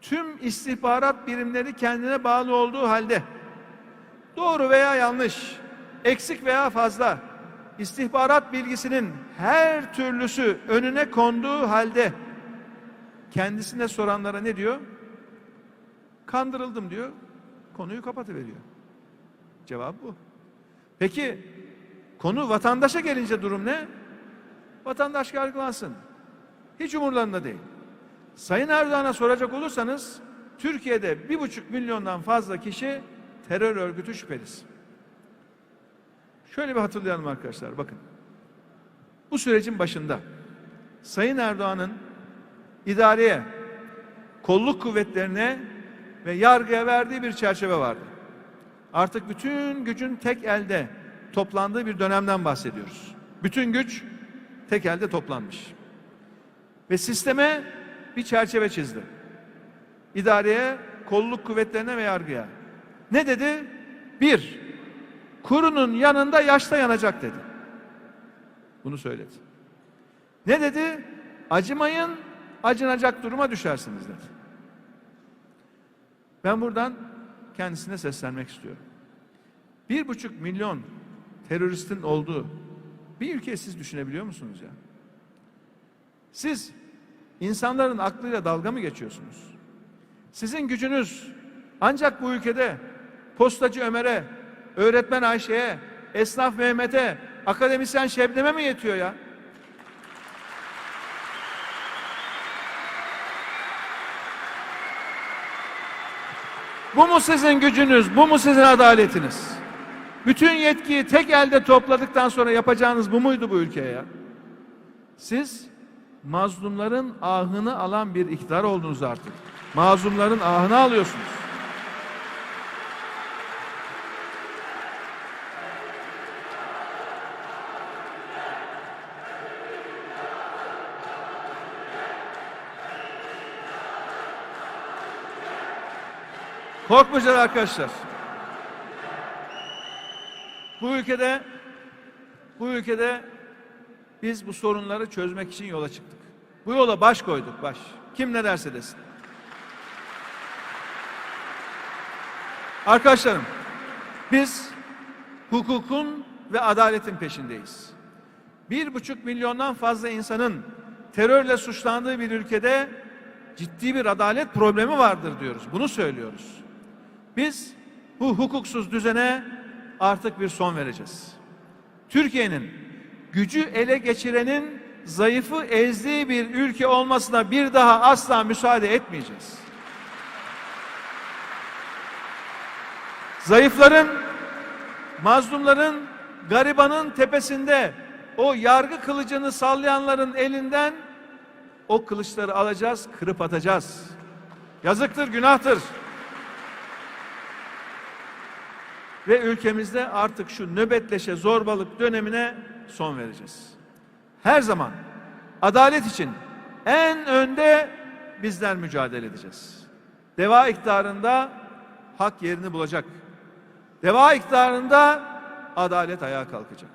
tüm istihbarat birimleri kendine bağlı olduğu halde doğru veya yanlış, eksik veya fazla istihbarat bilgisinin her türlüsü önüne konduğu halde kendisine soranlara ne diyor? Kandırıldım diyor. Konuyu kapatıveriyor. Cevap bu. Peki konu vatandaşa gelince durum ne? Vatandaş yargılansın. Hiç umurlarında değil. Sayın Erdoğan'a soracak olursanız Türkiye'de bir buçuk milyondan fazla kişi terör örgütü şüphelisin. Şöyle bir hatırlayalım arkadaşlar bakın. Bu sürecin başında Sayın Erdoğan'ın idareye, kolluk kuvvetlerine ve yargıya verdiği bir çerçeve vardı. Artık bütün gücün tek elde toplandığı bir dönemden bahsediyoruz. Bütün güç tek elde toplanmış. Ve sisteme bir çerçeve çizdi. İdareye, kolluk kuvvetlerine ve yargıya. Ne dedi? Bir, kurunun yanında yaşta yanacak dedi. Bunu söyledi. Ne dedi? Acımayın, acınacak duruma düşersiniz dedi. Ben buradan kendisine seslenmek istiyorum. Bir buçuk milyon teröristin olduğu bir ülkeyi siz düşünebiliyor musunuz ya? Siz insanların aklıyla dalga mı geçiyorsunuz? Sizin gücünüz ancak bu ülkede postacı Ömer'e, öğretmen Ayşe'ye, esnaf Mehmet'e, akademisyen Şebnem'e mi yetiyor ya? Bu mu sizin gücünüz? Bu mu sizin adaletiniz? Bütün yetkiyi tek elde topladıktan sonra yapacağınız bu muydu bu ülkeye ya? Siz mazlumların ahını alan bir iktidar oldunuz artık. Mazlumların ahını alıyorsunuz. Korkmayacağız arkadaşlar. Bu ülkede bu ülkede biz bu sorunları çözmek için yola çıktık. Bu yola baş koyduk baş. Kim ne derse desin. Arkadaşlarım biz hukukun ve adaletin peşindeyiz. Bir buçuk milyondan fazla insanın terörle suçlandığı bir ülkede ciddi bir adalet problemi vardır diyoruz. Bunu söylüyoruz. Biz bu hukuksuz düzene artık bir son vereceğiz. Türkiye'nin gücü ele geçirenin zayıfı ezdiği bir ülke olmasına bir daha asla müsaade etmeyeceğiz. Zayıfların, mazlumların, garibanın tepesinde o yargı kılıcını sallayanların elinden o kılıçları alacağız, kırıp atacağız. Yazıktır, günahtır. Ve ülkemizde artık şu nöbetleşe zorbalık dönemine son vereceğiz. Her zaman adalet için en önde bizler mücadele edeceğiz. Deva iktidarında hak yerini bulacak. Deva iktidarında adalet ayağa kalkacak.